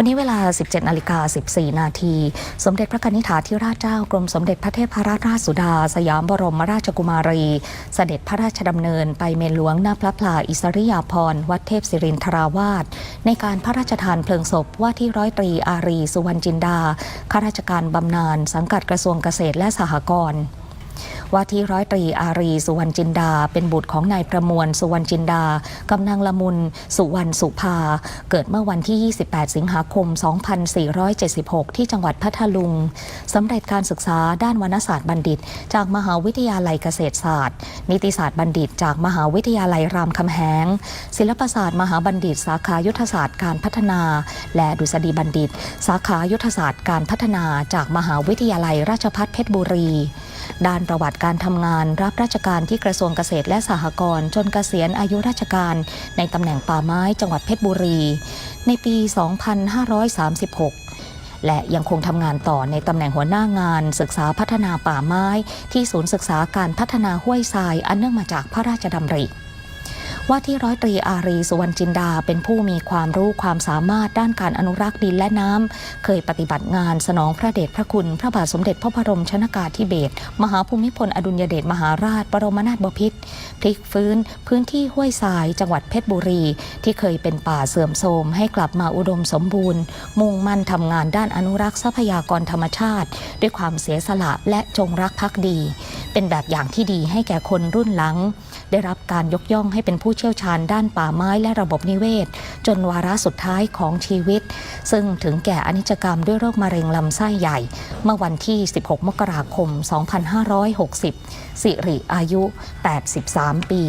วันนี้เวลา 17นาฬิกา14 นาที สมเด็จพระกนิษฐาธิราชเจ้ากรมสมเด็จพระเทพรัตนราชสุดา สยามบรมราชกุมารี เสด็จพระราชดำเนินไปเมนหลวงหน้าพระพลาอิสริยาภรณ์วัดเทพศิรินทราวาสในการพระราชทานเพลิงศพว่าที่ร้อยตรีอารีสุวรรณจินดาข้าราชการบำนาญสังกัดกระทรวงเกษตรและสหกรณ์ ว่าที่ร้อยตรีอารีสุวรรณจินดา เป็นบุตรของนายประมวลสุวรรณจินดากำนางละมุนสุวรรณสุภา เกิดเมื่อวันที่ 28 สิงหาคม 2476 ที่จังหวัดพัทลุงสำเร็จการศึกษาด้านวรรณศาสตร์บัณฑิต จากมหาวิทยาลัยเกษตรศาสตร์ นิติศาสตร์บัณฑิต จากมหาวิทยาลัยรามคำแหง ศิลปศาสตร์ มหาบัณฑิต สาขายุทธศาสตร์การพัฒนา และดุษฎีบัณฑิต สาขายุทธศาสตร์การพัฒนาจากมหาวิทยาลัยราชภัฏเพชรบุรี ด้านประวัติการทำงานรับราชการที่กระทรวงเกษตรและสหกรณ์จนเกษียณอายุราชการ ในตำแหน่งป่าไม้จังหวัดเพชรบุรี ในปี 2536และยังคงทำงานต่อในตำแหน่งหัวหน้างาน ศึกษาพัฒนาป่าไม้ ที่ศูนย์ศึกษาการพัฒนาห้วยทรายอันเนื่องมาจากพระราชดำริ ว่าที่ร้อยตรีอารีสุวรรณจินดา เป็นผู้มีความรู้ความสามารถด้านการอนุรักษ์ดินและน้ำเคยปฏิบัติงานสนองพระเดชพระคุณ พระบาทสมเด็จพระบรมชนากาธิเบศรมหาภูมิพลอดุลยเดชมหาราช บรมนาถบพิตรพลิกฟื้น พื้นที่ห้วยทราย จังหวัดเพชรบุรี ที่เคยเป็นป่าเสื่อมโทรมให้กลับมาอุดมสมบูรณ์ มุ่งมั่นทำงานด้านอนุรักษ์ทรัพยากรธรรมชาติ ด้วยความเสียสละและจงรักภักดี เป็นแบบอย่างที่ดีให้แก่คนรุ่นหลัง ได้รับการยกย่องให้เป็นผู้เชี่ยวชาญด้านป่าไม้และระบบนิเวศ จนวาระสุดท้ายของชีวิต ซึ่งถึงแก่อนิจกรรมด้วยโรคมะเร็งลำไส้ใหญ่ เมื่อวันที่ 16 มกราคม 2560 สิริอายุ 83 ปี